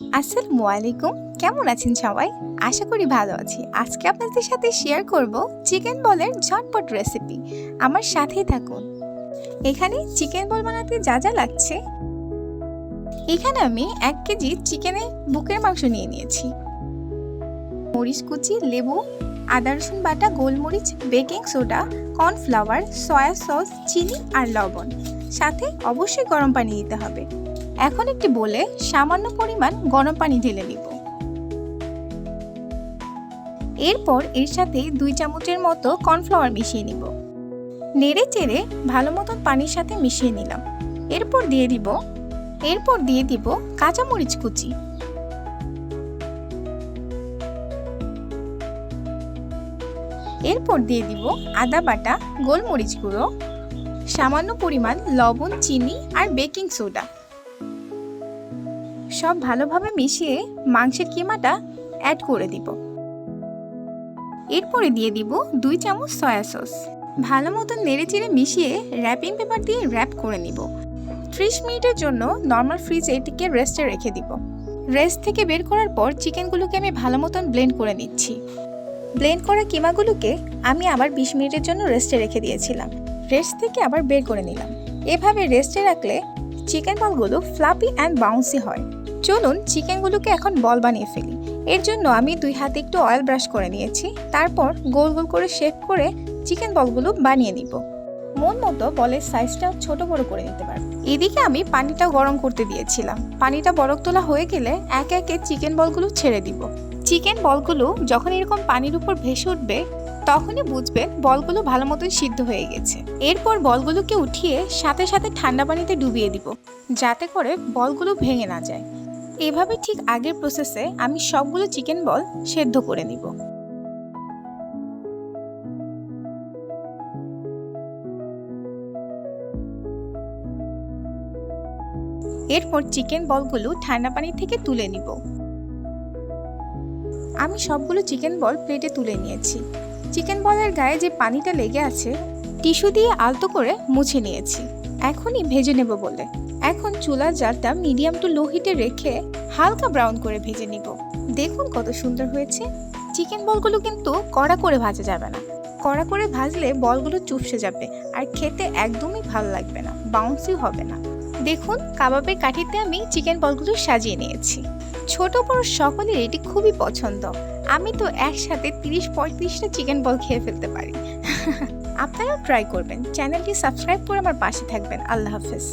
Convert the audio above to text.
আসসালামু আলাইকুম। কেমন আছেন সবাই? আশা করি ভালো আছি। আজকে আপনাদের সাথে শেয়ার করব চিকেন বলের ঝটপট রেসিপি আমার সাথেই থাকুন। এখানে চিকেন বল বানাতে যা যা লাগছে। এখানে আমি এক কেজি চিকেনের বুকের মাংস নিয়ে নিয়েছি। মরিচ কুচি, লেবু, আদা, রসুন বাটা, গোলমরিচ baking soda cornflour soya sauce চিনি আর লবণ। সাথে অবশ্যই গরম পানি দিতে হবে। এখন একটি বলে সামান্য পরিমাণ গরম পানি ঢেলে নিব। এরপর এর সাথে দুই চামচের মতো কর্নফ্লাওয়ার মিশিয়ে নিব। নেড়ে চেড়ে ভালো মতন পানির সাথে মিশিয়ে নিলাম। এরপর দিয়ে দিব, এরপর দিয়ে দিব কাঁচামরিচ কুচি। এরপর দিয়ে দিব আদা বাটা, গোলমরিচ গুঁড়ো, সামান্য পরিমাণ লবণ, চিনি আর বেকিং সোডা। সব ভালোভাবে মিশিয়ে মাংসের কিমাটা অ্যাড করে দিব। এরপরে দিয়ে দিব দুই চামচ সয়া সস ভালো মতন নেড়ে চেড়ে মিশিয়ে র্যাপিং পেপার দিয়ে র্যাপ করে নিব। ত্রিশ মিনিটের জন্য নর্মাল ফ্রিজে এটিকে রেস্টে রেখে দিব। রেস্ট থেকে বের করার পর চিকেনগুলোকে আমি ভালো মতন ব্লেন্ড করে নিচ্ছি। ব্লেন্ড করা কিমাগুলোকে আমি আবার বিশ মিনিটের জন্য রেস্টে রেখে দিয়েছিলাম। রেস্ট থেকে আবার বের করে নিলাম। এভাবে রেস্টে রাখলে চিকেন বলগুলো ফ্লাপি অ্যান্ড বাউন্সি হয়। চলুন চিকেনগুলোকে এখন বল বানিয়ে ফেলি। এর জন্য আমি দুই হাতে একটু অয়েল ব্রাশ করে নিয়েছি। তারপর গোল গোল করে শেপ করে চিকেন বলগুলো বানিয়ে নিব। মন মতো বলের সাইজটা ছোট বড় করে নিতে পারব। এদিকে আমি পানিটা গরম করতে দিয়েছিলাম। পানিটা বরফ তোলা হয়ে গেলে একে একে চিকেন বলগুলো ছেড়ে দিব। চিকেন বলগুলো যখন এরকম পানির উপর ভেসে উঠবে, তখনই বুঝবেন বলগুলো ভালো মতোই সিদ্ধ হয়ে গেছে। এরপর বলগুলোকে উঠিয়ে সাথে সাথে ঠান্ডা পানিতে ডুবিয়ে দিব, যাতে করে বলগুলো ভেঙে না যায়। এভাবে ঠিক আগের প্রসেসে আমি সবগুলো চিকেন বল সেদ্ধ করে নিব। এরপর চিকেন বলগুলো ঠান্ডা পানি থেকে তুলে নিব। আমি সবগুলো চিকেন বল প্লেটে তুলে নিয়েছি। চিকেন বলের গায়ে যে পানিটা লেগে আছে টিস্যু দিয়ে আলতো করে মুছে নিয়েছি। এখনই ভেজে নেব বলে। এখন চুলার জালটা মিডিয়াম টু লো হিটে রেখে হালকা ব্রাউন করে ভেজে নিব। দেখুন কত সুন্দর হয়েছে। চিকেন বলগুলো কিন্তু কড়া করে ভাজা যাবে না। কড়া করে ভাজলে বলগুলো চুপসে যাবে আর খেতে একদমই ভালো লাগবে না বাউন্সিও হবে না। দেখুন কাবাবের কাঠিতে আমি চিকেন বলগুলো সাজিয়ে নিয়েছি। ছোট বড় সকলের এটি খুবই পছন্দ। আমি তো একসাথে তিরিশ পঁয়ত্রিশটা চিকেন বল খেয়ে ফেলতে পারি। আপনারাও ট্রাই করবেন। চ্যানেলটি সাবস্ক্রাইব করে আমার পাশে থাকবেন। আল্লাহ হাফেজ।